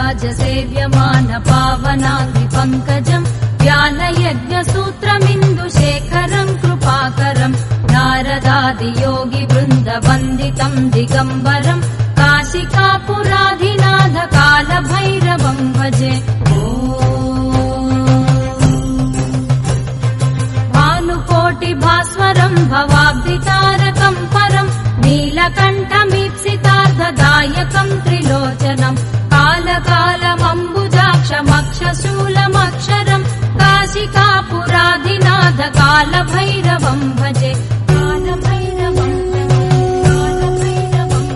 देवराजसेव्यमान पावनाग्निपङ्कजम् ज्ञानयज्ञसूत्रमिन्दुशेखरम् कृपाकरम् नारदादियोगि वृन्दवन्दितम् दिगम्बरम् काशिकापुराधिनाथ कालभैरवम् भजे ओ भानुकोटिभास्वरम् भवाब्धितारकम् परम् नीलकण्ठमीप्सितार्धदायकम् त्रिलोचनम् कालकालमम्बुजाक्षमक्षशूलमक्षरम् काशिकापुराधिनाथ कालभैरवम् भजे कालभैरवम् कालभैरवम्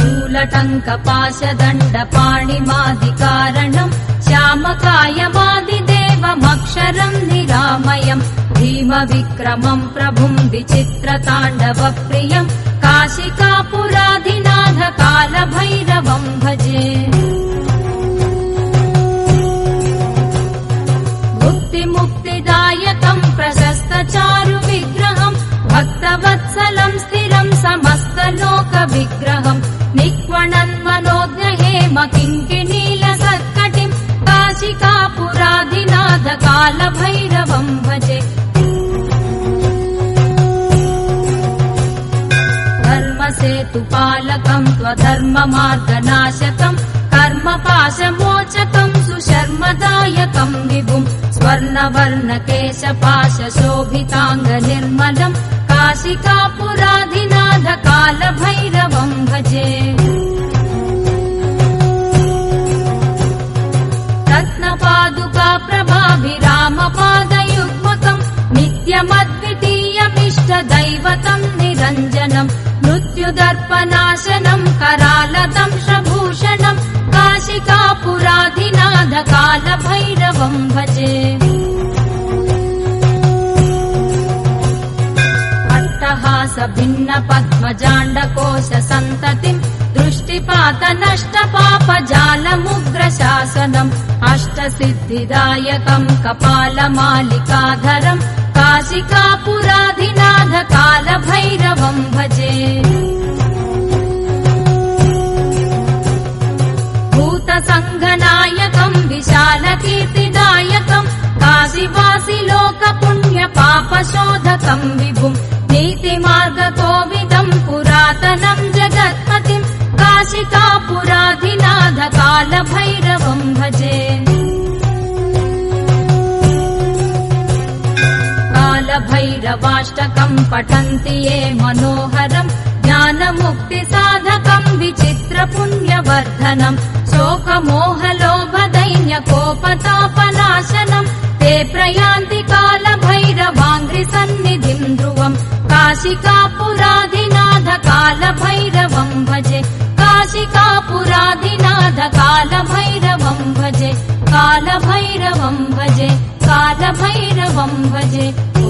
शूलटङ्कपाशदण्डपाणिमादिकारणम् श्यामकायमादिदेवमक्षरम् निरामयम् भीमविक्रमम् प्रभुम् विचित्रताण्डवप्रियम् काशिकापुराधिनाथ कालभैरवम् भजे। मुक्तिमुक्तिदायकम् प्रशस्तचारु विग्रहम् भक्तवत्सलम् स्थिरम् समस्तलोकविग्रहम् निक्वणन् मनोज्ञहेम किङ्किणीलसत्कटिम् काशिकापुराधिनाथ कालभैरवम् धर्मसेतुपालकम् त्वधर्ममार्गनाशकम् कर्मपाशमोचकम् सुशर्मदायकम् विभुम् स्वर्णवर्णकेशपाशशोभिताङ्गनिर्मलम् काशिकापुराधिनाथ कालभैरवम् भजे। रत्नपादुका प्रभाभिरामपादयुग्मकम् नित्यमद्वितीयमिष्टदैवतम् निरञ्जनम् मृत्युदर्पनाशनम् करालदंशभूषणम् कालभैरवम् भजे। अट्टहास भिन्न पद्मजाण्डकोश सन्ततिम् दृष्टिपात नष्ट पापजालमुग्रशासनम् अष्टसिद्धिदायकम् कपालमालिकाधरम् काशिकापुराधिनाथ कालभैरवम् भजे भूतसङ्घनायकम् विशालकीर्तिदायकम् काशिवासि लोकपुण्यपापशोधकम् विभुम् नीतिमार्गकोविदम् पुरातनम् जगत्पतिम् काशिकापुराधिनाथ कालभैरवम् भजे। कालभैरवाष्टकम् पठन्ति ये मनोहरम् ज्ञानमुक्तिसाधकम् विचित्रपुण्यवर्धनम् शोकमोहलोभदैन्यकोपतापनाशनम् ते प्रयान्ति कालभैरवाङ्घ्रिसन्निधिम् ध्रुवम् काशिकापुराधिनाथ कालभैरवम् भजे काशिकापुराधिनाथ कालभैरवम् भजे कालभैरवम् भजे कालभैरवम् भजे ओ